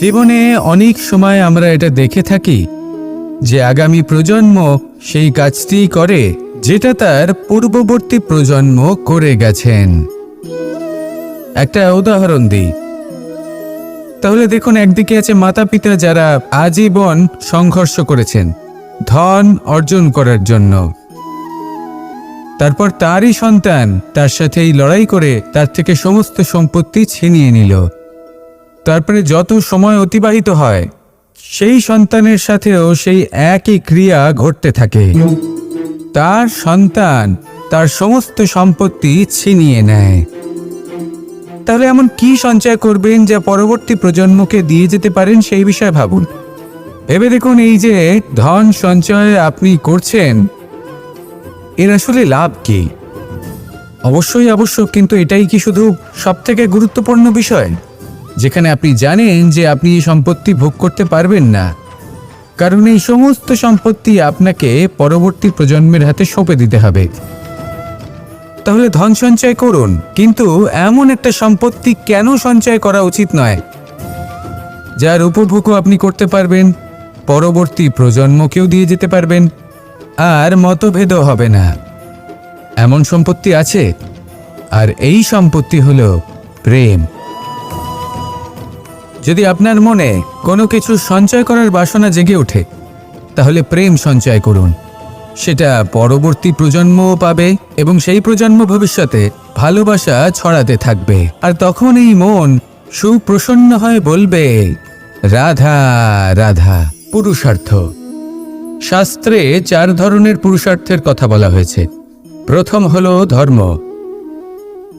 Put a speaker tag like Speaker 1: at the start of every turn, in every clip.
Speaker 1: জীবনে অনেক সময় আমরা এটা দেখে থাকি যে আগামী প্রজন্ম সেই কাজটি করে যেটা তার পূর্ববর্তী প্রজন্ম করে গেছেন। একটা উদাহরণ দিই। তাহলে দেখুন, একদিকে আছে মাতা পিতা যারা আজীবন সংঘর্ষ করেছেন, ধন অর্জন করার জন্য। তারপর তারই সন্তান তার সাথে এই লড়াই করে তার থেকে সমস্ত সম্পত্তি ছিনিয়ে নিল। তারপরে যত সময় অতিবাহিত হয়, সেই সন্তানের সাথেও সেই একই ক্রিয়া ঘটতে থাকে। তার সন্তান তার সমস্ত সম্পত্তি ছিনিয়ে নেয়। তাহলে এমন কি সঞ্চয় করবেন যা পরবর্তী প্রজন্মকে দিয়ে যেতে পারেন সেই বিষয়ে ভাবুন। ভেবে দেখুন এই যে ধন সঞ্চয় আপনি করছেন, এর আসলে লাভ কি? অবশ্যই আবশ্যক কিন্তু এটাই কি শুধু সব থেকে গুরুত্বপূর্ণ বিষয়? যেখানে আপনি জানেন যে আপনি এই সম্পত্তি ভোগ করতে পারবেন না। কারণ এই সমস্ত সম্পত্তি আপনাকে পরবর্তী প্রজন্মের হাতে সঁপে দিতে হবে। তাহলে ধন সঞ্চয় করুন, কিন্তু এমন একটা সম্পত্তি কেন সঞ্চয় করা উচিত নয়? যার উপভোগও আপনি করতে পারবেন, পরবর্তী প্রজন্মকেও দিয়ে যেতে পারবেন, আর মতভেদও হবে না। এমন সম্পত্তি আছে, আর এই সম্পত্তি হলো প্রেম। যদি আপনার মনে কোনো কিছু সঞ্চয় করার বাসনা জেগে ওঠে, তাহলে প্রেম সঞ্চয় করুন। সেটা পরবর্তী প্রজন্মও পাবে এবং সেই প্রজন্ম ভবিষ্যতে ভালোবাসা ছড়াতে থাকবে। আর তখন এই মন সুপ্রসন্ন হয়ে বলবে, রাধা রাধা, পুরুষার্থ। শাস্ত্রে চার ধরনের পুরুষার্থের কথা বলা হয়েছে। প্রথম হলো ধর্ম।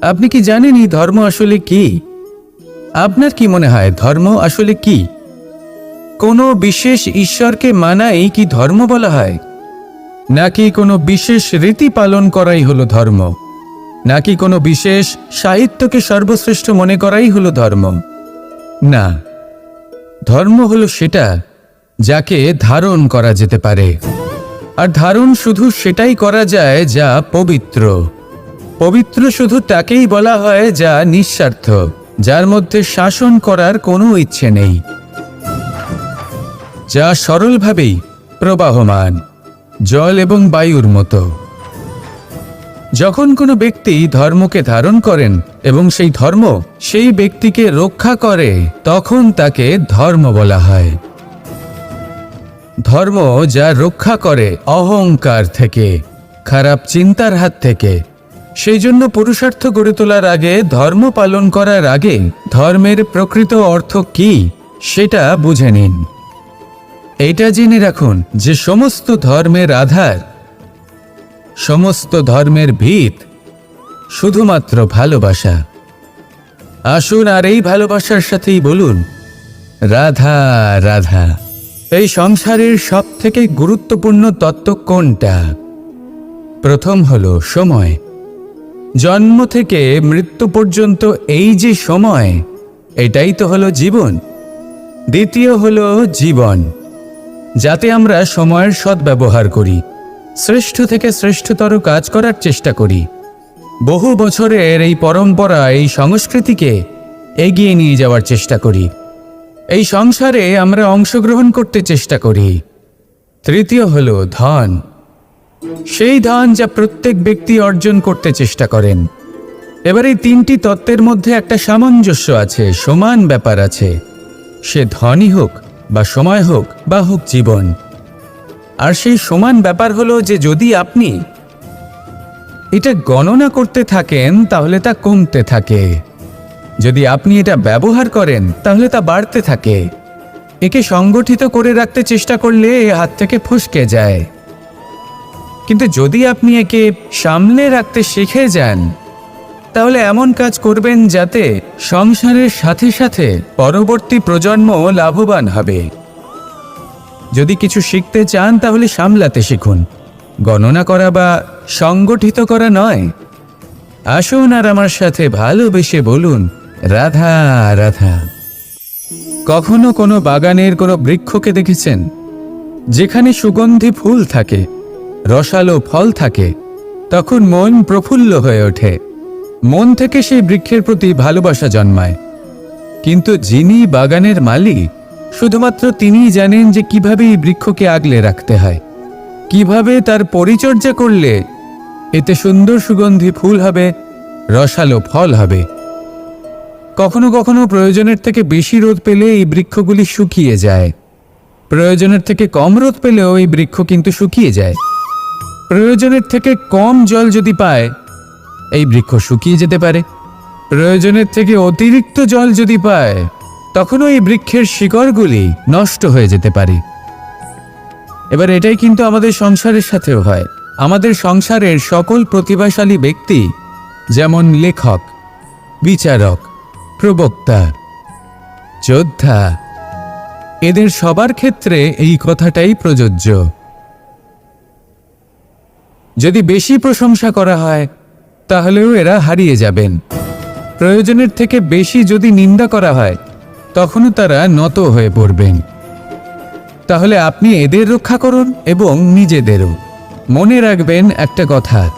Speaker 1: আপনি কি জানেন এই ধর্ম আসলে কি? আপনার কি মনে হয়, ধর্ম আসলে কি? কোনো বিশেষ ঈশ্বরকে মানাই কি ধর্ম বলা হয়? নাকি কোনো বিশেষ রীতি পালন করাই হলো ধর্ম? নাকি কোনো বিশেষ সাহিত্যকে সর্বশ্রেষ্ঠ মনে করাই হলো ধর্ম? না। ধর্ম হলো সেটা যাকে ধারণ করা যেতে পারে। আর ধারণ শুধু সেটাই করা যায় যা পবিত্র। পবিত্র শুধু তাকেই বলা হয় যা নিঃস্বার্থ। যার মধ্যে শাসন করার কোনো ইচ্ছে নেই, যা সরলভাবেই প্রবাহমান, জল এবং বায়ুর মতো। যখন কোনো ব্যক্তি ধর্মকে ধারণ করেন এবং সেই ধর্ম সেই ব্যক্তিকে রক্ষা করে, তখন তাকে ধর্ম বলা হয়। ধর্ম যা রক্ষা করে অহংকার থেকে, খারাপ চিন্তার হাত থেকে সেই জন্য পুরুষার্থ গড়ে তোলার আগে, ধর্ম পালন করার আগে ধর্মের প্রকৃত অর্থ কি, সেটা বুঝে নিন। এটা জেনে রাখুন যে সমস্ত ধর্মের আধার, সমস্ত ধর্মের ভিত শুধুমাত্র ভালোবাসা। আসুন আর এই ভালোবাসার সাথেই বলুন, রাধা রাধা, এই সংসারের সব থেকে গুরুত্বপূর্ণ তত্ত্ব কোনটা? প্রথম হলো সময়। জন্ম থেকে মৃত্যু পর্যন্ত এই যে সময়, এটাই তো হলো জীবন। দ্বিতীয় হলো জীবন, যাতে আমরা সময়ের সদ্ব্যবহার করি, শ্রেষ্ঠ থেকে শ্রেষ্ঠতর কাজ করার চেষ্টা করি। বহু বছরের এই পরম্পরা, এই সংস্কৃতিকে এগিয়ে নিয়ে যাওয়ার চেষ্টা করি। এই সংসারে আমরা অংশগ্রহণ করতে চেষ্টা করি। তৃতীয় হলো ধন সেই ধন যা প্রত্যেক ব্যক্তি অর্জন করতে চেষ্টা করেন। এবার এই তিনটি তত্ত্বের মধ্যে একটা সামঞ্জস্য আছে, সমান ব্যাপার আছে। সে ধনই হোক বা সময় হোক বা হোক জীবন। আর সেই সমান ব্যাপার হলো যে যদি আপনি এটা গণনা করতে থাকেন, তাহলে তা কমতে থাকে। যদি আপনি এটা ব্যবহার করেন, তাহলে তা বাড়তে থাকে। একে সংগঠিত করে রাখতে চেষ্টা করলে এ হাত থেকে ফসকে যায়। কিন্তু যদি আপনি একে সামলে রাখতে শিখে যান, তাহলে এমন কাজ করবেন যাতে সংসারের সাথে সাথে পরবর্তী প্রজন্ম লাভবান হবে। যদি কিছু শিখতে চান, তাহলে সামলাতে শিখুন। গণনা করা বা সংগঠিত করা নয়। আসুন আর আমার সাথে ভালোবেসে বলুন, রাধা রাধা। কখনো কোনো বাগানের কোনো বৃক্ষকে দেখেছেন, যেখানে সুগন্ধি ফুল থাকে? রসালো ফল থাকে, তখন মন প্রফুল্ল হয়ে ওঠে। মন থেকে সেই বৃক্ষের প্রতি ভালোবাসা জন্মায়। কিন্তু যিনি বাগানের মালিক, শুধুমাত্র তিনিই জানেন যে কীভাবে এই বৃক্ষকে আগলে রাখতে হয়। কীভাবে তার পরিচর্যা করলে এতে সুন্দর সুগন্ধি ফুল হবে, রসালো ফল হবে। কখনো কখনো প্রয়োজনের থেকে বেশি রোদ পেলে এই বৃক্ষগুলি শুকিয়ে যায়। প্রয়োজনের থেকে কম রোদ পেলেও এই বৃক্ষ কিন্তু শুকিয়ে যায়। প্রয়োজনের থেকে কম জল যদি পায়, এই বৃক্ষ শুকিয়ে যেতে পারে। প্রয়োজনের থেকে অতিরিক্ত জল যদি পায়, তখনও এই বৃক্ষের শিকড়গুলি নষ্ট হয়ে যেতে পারে। এবার এটাই কিন্তু আমাদের সংসারের সাথেও হয়। আমাদের সংসারের সকল প্রতিভাশালী ব্যক্তি, যেমন লেখক, বিচারক, প্রবক্তা, যোদ্ধা, এদের সবার ক্ষেত্রে এই কথাটাই প্রযোজ্য। যদি বেশি প্রশংসা করা হয়, তাহলেও এরা হারিয়ে যাবেন। প্রয়োজনের থেকে বেশি যদি নিন্দা করা হয়, তখনও তারা নত হয়ে পড়বেন। তাহলে আপনি এদের রক্ষা করুন এবং নিজেদেরও। মনে রাখবেন একটা কথা।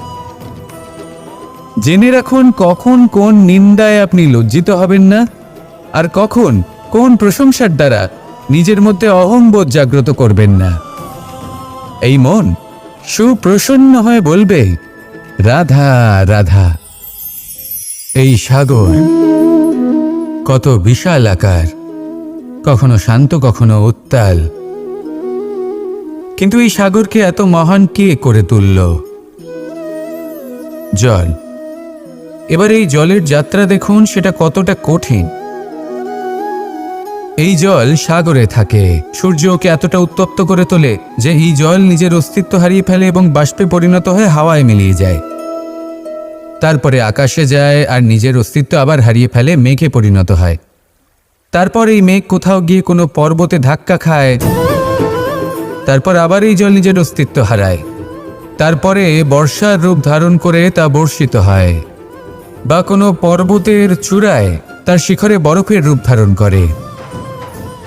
Speaker 1: জেনে রাখুন কখন কোন নিন্দায় আপনি লজ্জিত হবেন না, আর কখন কোন প্রশংসার দ্বারা নিজের মধ্যে অহংবোধ জাগ্রত করবেন না। এই মন সুপ্রসন্ন হয়ে বলবে, রাধা রাধা, এই সাগর কত বিশাল আকার, কখনো শান্ত, কখনো উত্তাল। কিন্তু এই সাগরকে এত মহান কে করে তুলল? জল, এবার এই জলের যাত্রা দেখুন, সেটা কতটা কঠিন। এই জল সাগরে থাকে। সূর্য ওকে এতটা উত্তপ্ত করে তোলে যে এই জল নিজের অস্তিত্ব হারিয়ে ফেলে এবং বাষ্পে পরিণত হয়ে হাওয়ায় মিলিয়ে যায়। তারপরে আকাশে যায় আর নিজের অস্তিত্ব আবার হারিয়ে ফেলে মেঘে পরিণত হয়। তারপর এই মেঘ কোথাও গিয়ে কোনো পর্বতে ধাক্কা খায়। তারপর আবার এই জল নিজের অস্তিত্ব হারায়। তারপরে বর্ষার রূপ ধারণ করে তা বর্ষিত হয় বা কোনো পর্বতের চূড়ায় তার শিখরে বরফের রূপ ধারণ করে।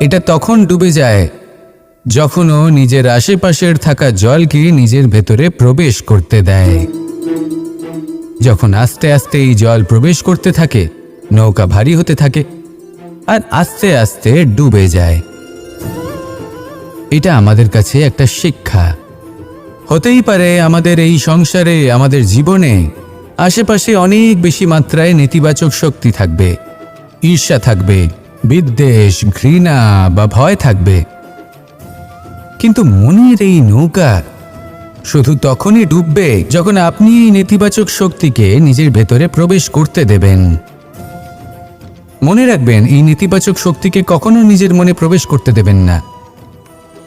Speaker 1: এটা তখন ডুবে যায় যখন ও নিজের আশেপাশের থাকা জলকে নিজের ভেতরে প্রবেশ করতে দেয়। যখন আস্তে আস্তে এই জল প্রবেশ করতে থাকে, নৌকা ভারী হতে থাকে, আর আস্তে আস্তে ডুবে যায়। এটা আমাদের কাছে একটা শিক্ষা। হতেই পারে আমাদের এই সংসারে, আমাদের জীবনে আশেপাশে অনেক বেশি মাত্রায় নেতিবাচক শক্তি থাকবে, ঈর্ষা থাকবে বিদ্বেষ, ঘৃণা বা ভয় থাকবে। কিন্তু মনের এই নৌকা শুধু তখনই ডুববে যখন আপনি এই নেতিবাচক শক্তিকে নিজের ভেতরে প্রবেশ করতে দেবেন। মনে রাখবেন, এই নেতিবাচক শক্তিকে কখনো নিজের মনে প্রবেশ করতে দেবেন না।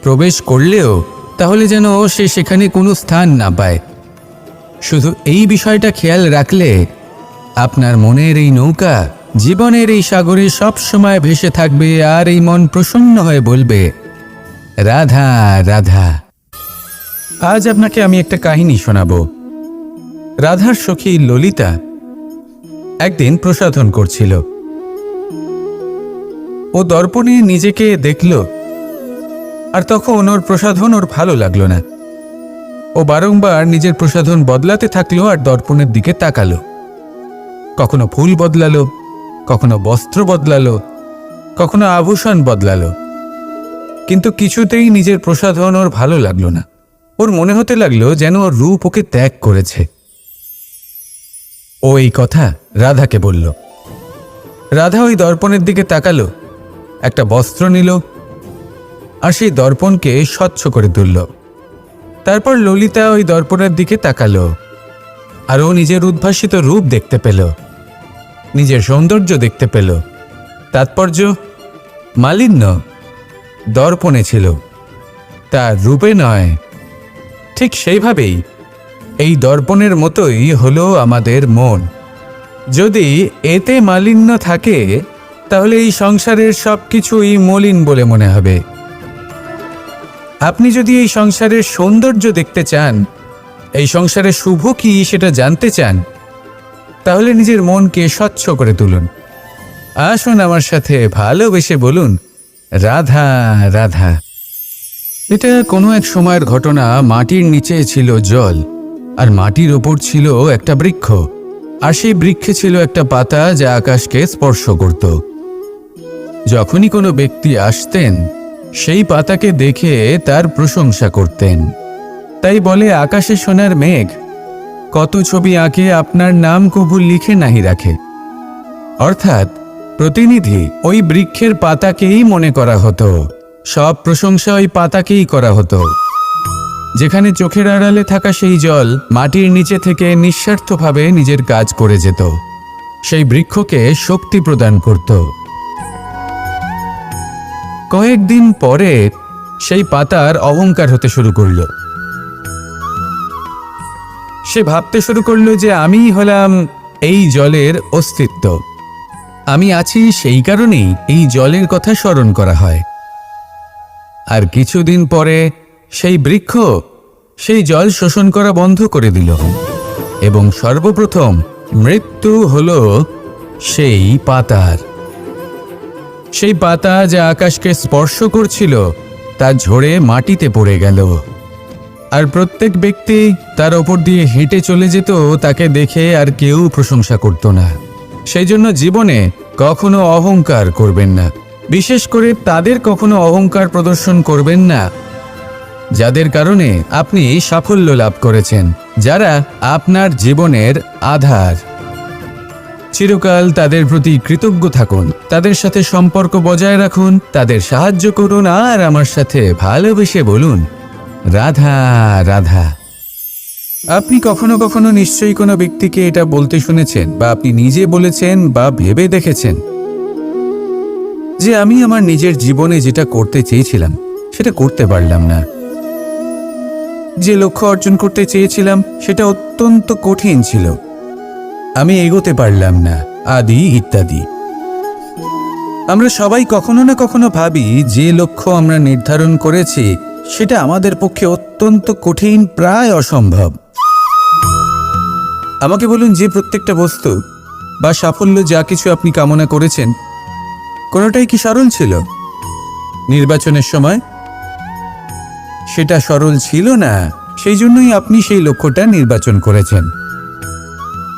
Speaker 1: প্রবেশ করলেও তাহলে যেন সে সেখানে কোনো স্থান না পায়। শুধু এই বিষয়টা খেয়াল রাখলে আপনার মনের এই নৌকা জীবনের এই সাগরে সব সময় ভেসে থাকবে আর এই মন প্রসন্ন হয়ে বলবে, রাধা রাধা। আজ আপনাকে আমি একটা কাহিনী শোনাব। রাধার সখী ললিতা একদিন প্রসাধন করছিল। ও দর্পণে নিজেকে দেখল, আর তখন ওর প্রসাধন ওর ভালো লাগল না। ও বারংবার নিজের প্রসাধন বদলাতে থাকল আর দর্পণের দিকে তাকালো। কখনো ফুল বদলালো কখনো বস্ত্র বদলালো, কখনো আভূষণ বদলালো। কিন্তু কিছুতেই নিজের প্রসাধন ওর ভালো লাগল না। ওর মনে হতে লাগল যেন ওর রূপ ওকে ত্যাগ করেছে। ও এই কথা রাধাকে বলল। রাধা ওই দর্পণের দিকে তাকালো, একটা বস্ত্র নিল আর সেই দর্পণকে স্বচ্ছ করে তুলল। তারপর ললিতা ওই দর্পণের দিকে তাকালো আর ও নিজের উদ্ভাসিত রূপ দেখতে পেল। নিজের সৌন্দর্য দেখতে পেল। তাৎপর্য মালিন্য, দর্পণে ছিল। তার রূপে নয়। ঠিক সেইভাবেই এই দর্পণের মতোই হলো আমাদের মন। যদি এতে মালিন্য থাকে, তাহলে এই সংসারের সব কিছুই মলিন বলে মনে হবে। আপনি যদি এই সংসারের সৌন্দর্য দেখতে চান, এই সংসারের শুভ কি সেটা জানতে চান? তাহলে নিজের মনকে স্বচ্ছ করে তুলুন। আসুন আমার সাথে ভালোবেসে বলুন, রাধা রাধা। এটা কোনো এক সময়ের ঘটনা, মাটির নিচে ছিল জল, আর মাটির ওপর ছিল একটা বৃক্ষ, আর সেই বৃক্ষে ছিল একটা পাতা যা আকাশকে স্পর্শ করত। যখনই কোনো ব্যক্তি আসতেন, সেই পাতাকে দেখে তার প্রশংসা করতেন। তাই বলে, আকাশে সোনার মেঘ কত ছবি আঁকে আপনার নাম কবু লিখে নাহি রাখে। অর্থাৎ, প্রতিনিধি ওই বৃক্ষের পাতাকেই মনে করা হতো। সব প্রশংসা ওই পাতাকেই করা হতো। যেখানে চোখের আড়ালে থাকা সেই জল মাটির নিচে থেকে নিঃস্বার্থভাবে নিজের কাজ করে যেত। সেই বৃক্ষকে শক্তি প্রদান করত। কয়েকদিন পরে সেই পাতার অহংকার হতে শুরু করল। সে ভাবতে শুরু করল যে আমিই হলাম এই জলের অস্তিত্ব। আমি আছি সেই কারণেই এই জলের কথা স্মরণ করা হয়। আর কিছুদিন পরে সেই বৃক্ষ সেই জল শোষণ করা বন্ধ করে দিল এবং সর্বপ্রথম মৃত্যু হল সেই পাতার। সেই পাতা যা আকাশকে স্পর্শ করছিল তা ঝরে মাটিতে পড়ে গেল। আর প্রত্যেক ব্যক্তি তার ওপর দিয়ে হেঁটে চলে যেত, তাকে দেখে আর কেউ প্রশংসা করত না। সেই জন্য জীবনে কখনো অহংকার করবেন না। বিশেষ করে তাদের কখনো অহংকার প্রদর্শন করবেন না। যাদের কারণে আপনি সাফল্য লাভ করেছেন, যারা আপনার জীবনের আধার। চিরকাল তাদের প্রতি কৃতজ্ঞ থাকুন, তাদের সাথে সম্পর্ক বজায় রাখুন, তাদের সাহায্য করুন, আর আমার সাথে ভালোবেসে বলুন রাধা রাধা। আপনি কখনো কখনো নিশ্চয়ই কোনো ব্যক্তিকে এটা বলতে শুনেছেন বা আপনি নিজে বলেছেন বা ভেবে দেখেছেন। যে আমি আমার নিজের জীবনে যেটা করতে চেয়েছিলাম, সেটা করতে পারলাম না। যে লক্ষ্য অর্জন করতে চেয়েছিলাম, সেটা অত্যন্ত কঠিন ছিল। আমি এগোতে পারলাম না, আদি ইত্যাদি। আমরা সবাই কখনো না কখনো ভাবি, যে লক্ষ্য আমরা নির্ধারণ করেছি সেটা আমাদের পক্ষে অত্যন্ত কঠিন, প্রায় অসম্ভব। আমাকে বলুন যে প্রত্যেকটা বস্তু বা সাফল্য যা কিছু আপনি কামনা করেছেন, কোনোটাই কি সরল ছিল? নির্বাচনের সময় সেটা সরল ছিল না, সেই জন্যই আপনি সেই লক্ষ্যটা নির্বাচন করেছেন।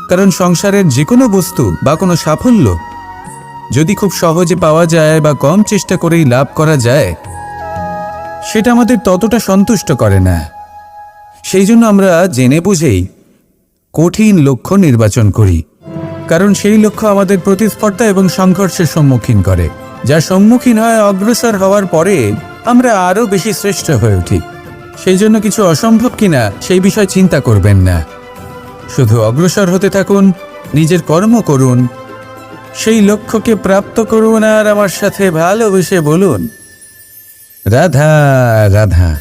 Speaker 1: কারণ সংসারের যে কোনো বস্তু বা কোনো সাফল্য যদি খুব সহজে পাওয়া যায় বা কম চেষ্টা করেই লাভ করা যায় সেটা আমাদের ততটা সন্তুষ্ট করে না। সেই জন্য আমরা জেনে বুঝেই কঠিন লক্ষ্য নির্বাচন করি। কারণ সেই লক্ষ্য আমাদের প্রতিস্পর্ধা এবং সংঘর্ষের সম্মুখীন করে। যা সম্মুখীন হয় অগ্রসর হওয়ার পরে আমরা আরও বেশি শ্রেষ্ঠ হয়ে উঠি। সেই জন্য কিছু অসম্ভব কিনা সেই বিষয় চিন্তা করবেন না। শুধু অগ্রসর হতে থাকুন, নিজের কর্ম করুন, সেই লক্ষ্যকে প্রাপ্ত করুন আর আমার সাথে ভালোবেসে বলুন। রাধা রাধা।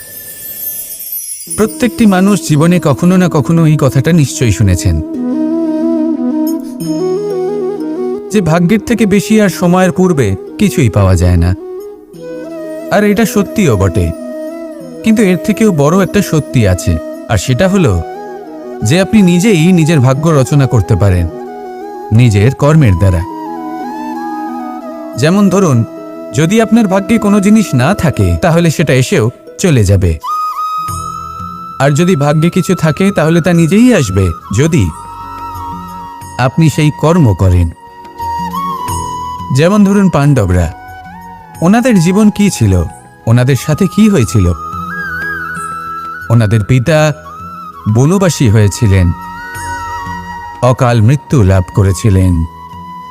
Speaker 1: প্রত্যেকটি মানুষ জীবনে কখনো না কখনো এই কথাটা নিশ্চয়ই শুনেছেন। যে ভাগ্যের থেকে বেশি আর সময়ের পূর্বে কিছুই পাওয়া যায় না। আর এটা সত্যিও বটে। কিন্তু এর থেকেও বড় একটা সত্যি আছে, আর সেটা হলো যে আপনি নিজেই নিজের ভাগ্য রচনা করতে পারেন, নিজের কর্মের দ্বারা। যেমন ধরুন যদি আপনার ভাগ্যে কোনো জিনিস না থাকে, তাহলে সেটা এসেও চলে যাবে। আর যদি ভাগ্যে কিছু থাকে, তাহলে তা নিজেই আসবে। যদি আপনি সেই কর্ম করেন। যেমন ধরুন পাণ্ডবরা, ওনাদের জীবন কি ছিল? ওনাদের সাথে কি হয়েছিল? ওনাদের পিতা বনবাসী হয়েছিলেন। অকাল মৃত্যু লাভ করেছিলেন।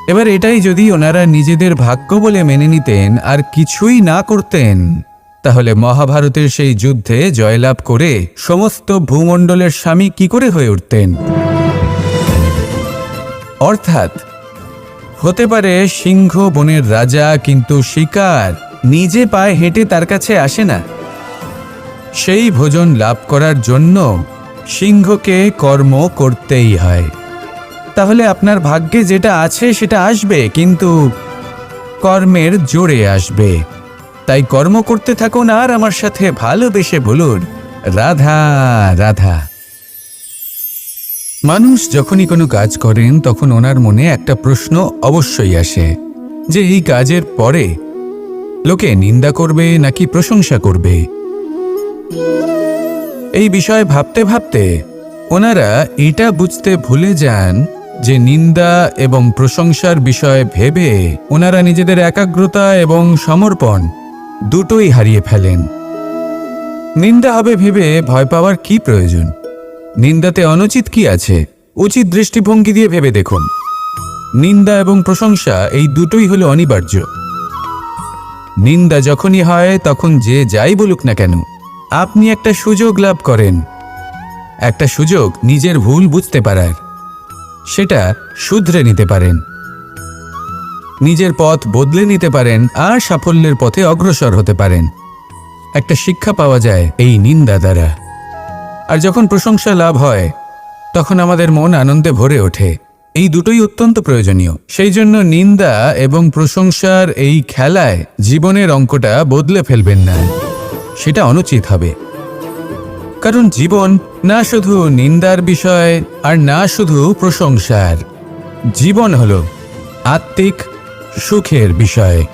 Speaker 1: এবার এটাই যদি ওনারা নিজেদের ভাগ্য বলে মেনে নিতেন আর কিছুই না করতেন, তাহলে মহাভারতের সেই যুদ্ধে জয়লাভ করে সমস্ত ভূমণ্ডলের স্বামী কি করে হয়ে উঠতেন? অর্থাৎ, হতে পারে সিংহ বনের রাজা কিন্তু শিকার নিজে পায়ে হেঁটে তার কাছে আসে না। সেই ভোজন লাভ করার জন্য সিংহকে কর্ম করতেই হয়। তাহলে আপনার ভাগ্যে যেটা আছে সেটা আসবে, কিন্তু কর্মের জোরে আসবে। তাই কর্ম করতে থাকুন আর আমার সাথে ভালোবেসে বলুন, রাধা রাধা। মানুষ যখনই কোনো কাজ করেন, তখন ওনার মনে একটা প্রশ্ন অবশ্যই আসে, যে এই কাজের পরে লোকে নিন্দা করবে নাকি প্রশংসা করবে? এই বিষয়ে ভাবতে ভাবতে ওনারা এটা বুঝতে ভুলে যান যে নিন্দা এবং প্রশংসার বিষয়ে ভেবে ওনারা নিজেদের একাগ্রতা এবং সমর্পণ দুটোই হারিয়ে ফেলেন। নিন্দা হবে ভেবে ভয় পাওয়ার কি প্রয়োজন? নিন্দাতে অনুচিত কি আছে? উচিত দৃষ্টিভঙ্গি দিয়ে ভেবে দেখুন। নিন্দা এবং প্রশংসা এই দুটোই হলো অনিবার্য। নিন্দা যখনই হয়, তখন যে যাই বলুক না কেন, আপনি একটা সুযোগ লাভ করেন। একটা সুযোগ নিজের ভুল বুঝতে পারার। সেটা শুধরে নিতে পারেন। নিজের পথ বদলে নিতে পারেন আর সাফল্যের পথে অগ্রসর হতে পারেন। একটা শিক্ষা পাওয়া যায় এই নিন্দা দ্বারা। আর যখন প্রশংসা লাভ হয়, তখন আমাদের মন আনন্দে ভরে ওঠে। এই দুটোই অত্যন্ত প্রয়োজনীয়। সেই জন্য নিন্দা এবং প্রশংসার এই খেলায় জীবনের অঙ্কটা বদলে ফেলবেন না। সেটা অনুচিত হবে। কারণ জীবন না শুধু নিন্দার বিষয় আর না শুধু প্রশংসার। জীবন হলো আত্মিক সুখের বিষয়।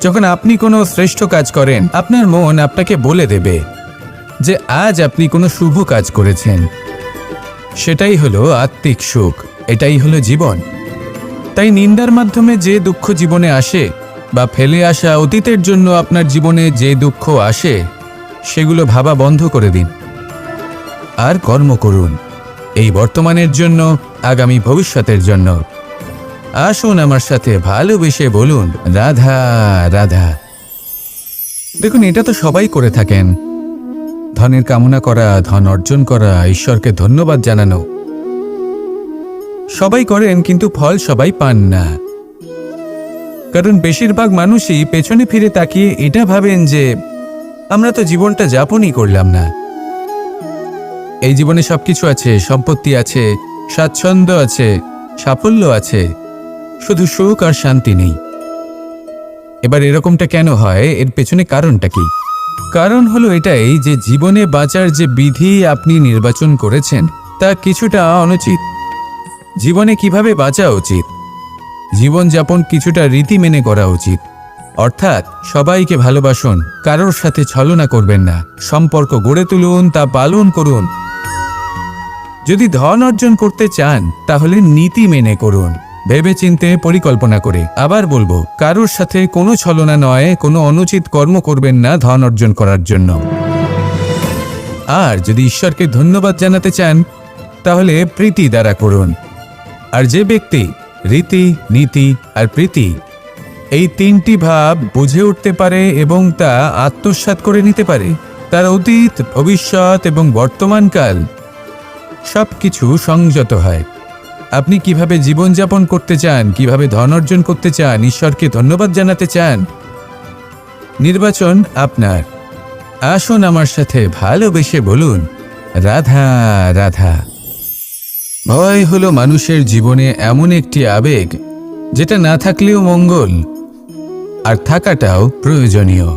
Speaker 1: যখন আপনি কোনো শ্রেষ্ঠ কাজ করেন, আপনার মন আপনাকে বলে দেবে যে আজ আপনি কোনো শুভ কাজ করেছেন। সেটাই হলো আত্মিক সুখ, এটাই হলো জীবন। তাই নিন্দার মাধ্যমে যে দুঃখ জীবনে আসে বা ফেলে আসা অতীতের জন্য আপনার জীবনে যে দুঃখ আসে, সেগুলো ভাবা বন্ধ করে দিন। আর কর্ম করুন। এই বর্তমানের জন্য, আগামী ভবিষ্যতের জন্য। আসুন আমার সাথে ভালোবেসে বলুন, রাধা রাধা। দেখুন, এটা তো সবাই করে থাকেন। ধনের কামনা করা, ধন অর্জন করা, ঈশ্বরকে ধন্যবাদ জানানো। সবাই করেন, কিন্তু ফল সবাই পান না। কারণ বেশিরভাগ মানুষই পেছনে ফিরে তাকিয়ে এটা ভাবেন যে, আমরা তো জীবনটা যাপনই করলাম না। এই জীবনে সবকিছু আছে, সম্পত্তি আছে, স্বাচ্ছন্দ্য আছে, সাফল্য আছে। শুধু সুখ আর শান্তি নেই। এবার এরকমটা কেন হয়? এর পেছনে কারণটা কি? কারণ হলো এটাই যে জীবনে বাঁচার যে বিধি আপনি নির্বাচন করেছেন, তা কিছুটা অনুচিত। জীবনে কীভাবে বাঁচা উচিত? জীবনযাপন কিছুটা রীতি মেনে করা উচিত। অর্থাৎ সবাইকে ভালোবাসুন, কারোর সাথে ছলনা করবেন না। সম্পর্ক গড়ে তুলুন, তা পালন করুন। যদি ধন অর্জন করতে চান, তাহলে নীতি মেনে করুন। ভেবেচিন্তে পরিকল্পনা করে। আবার বলব, কারোর সাথে কোনো ছলনা নয়, কোনো অনুচিত কর্ম করবেন না ধন অর্জন করার জন্য। আর যদি ঈশ্বরকে ধন্যবাদ জানাতে চান, তাহলে প্রীতি দ্বারা করুন। আর যে ব্যক্তি রীতি, নীতি আর প্রীতি, এই তিনটি ভাব বুঝে উঠতে পারে এবং তা আত্মসাৎ করে নিতে পারে, তার অতীত, ভবিষ্যৎ এবং বর্তমানকাল সব কিছু সংযত হয়। আপনি কীভাবে জীবনযাপন করতে চান, কীভাবে ধন অর্জন করতে চান, ঈশ্বরকে ধন্যবাদ জানাতে চান? নির্বাচন আপনার। আসুন আমার সাথে ভালোবেসে বলুন, রাধা রাধা। ভয় হলো মানুষের জীবনে এমন একটি আবেগ, যেটা না থাকলেও মঙ্গল, আর থাকাটাও প্রয়োজনীয়।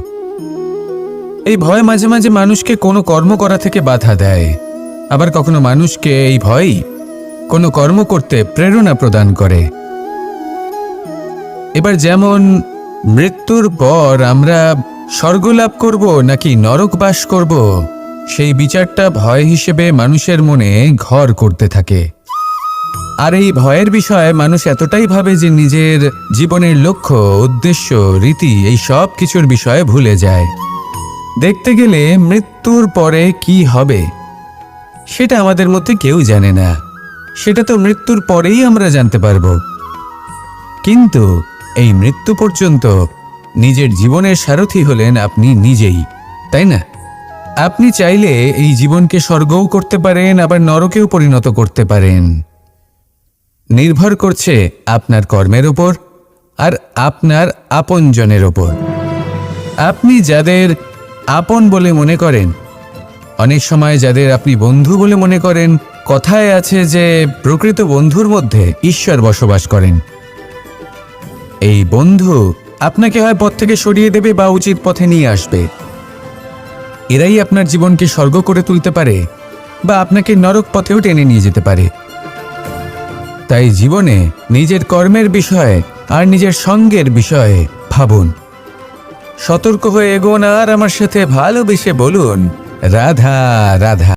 Speaker 1: এই ভয় মাঝে মাঝে মানুষকে কোনো কর্ম করা থেকে বাধা দেয়। আবার কখনো মানুষকে এই ভয়ই কোনো কর্ম করতে প্রেরণা প্রদান করে। এবার যেমন মৃত্যুর পর আমরা স্বর্গলাভ করব নাকি নরক বাস করব, সেই বিচারটা ভয় হিসেবে মানুষের মনে ঘর করতে থাকে। আর এই ভয়ের বিষয়ে মানুষ এতটাই ভাবে যে নিজের জীবনের লক্ষ্য, উদ্দেশ্য, রীতি, এই সব কিছুর বিষয়ে ভুলে যায়। দেখতে গেলে মৃত্যুর পরে কি হবে? সেটা আমাদের মধ্যে কেউ জানে না। সেটা তো মৃত্যুর পরেই আমরা জানতে পারব। কিন্তু এই মৃত্যু পর্যন্ত নিজের জীবনের সারথি হলেন আপনি নিজেই, তাই না? আপনি চাইলে এই জীবনকে স্বর্গও করতে পারেন, আবার নরকেও পরিণত করতে পারেন। নির্ভর করছে আপনার কর্মের ওপর আর আপনার আপনজনের ওপর আপনি যাদের আপন বলে মনে করেন অনেক সময় যাদের আপনি বন্ধু বলে মনে করেন, কথায় আছে যে প্রকৃত বন্ধুর মধ্যে ঈশ্বর বসবাস করেন। এই বন্ধু আপনাকে হয় পথ থেকে সরিয়ে দেবে বা উচিত পথে নিয়ে আসবে। এরাই আপনার জীবনকে স্বর্গ করে তুলতে পারে বা আপনাকে নরক পথেও টেনে নিয়ে যেতে পারে। তাই জীবনে নিজের কর্মের বিষয়ে আর নিজের সঙ্গের বিষয়ে ভাবুন। সতর্ক হয়ে এগোন আর আমার সাথে ভালোবেসে বলুন। রাধা রাধা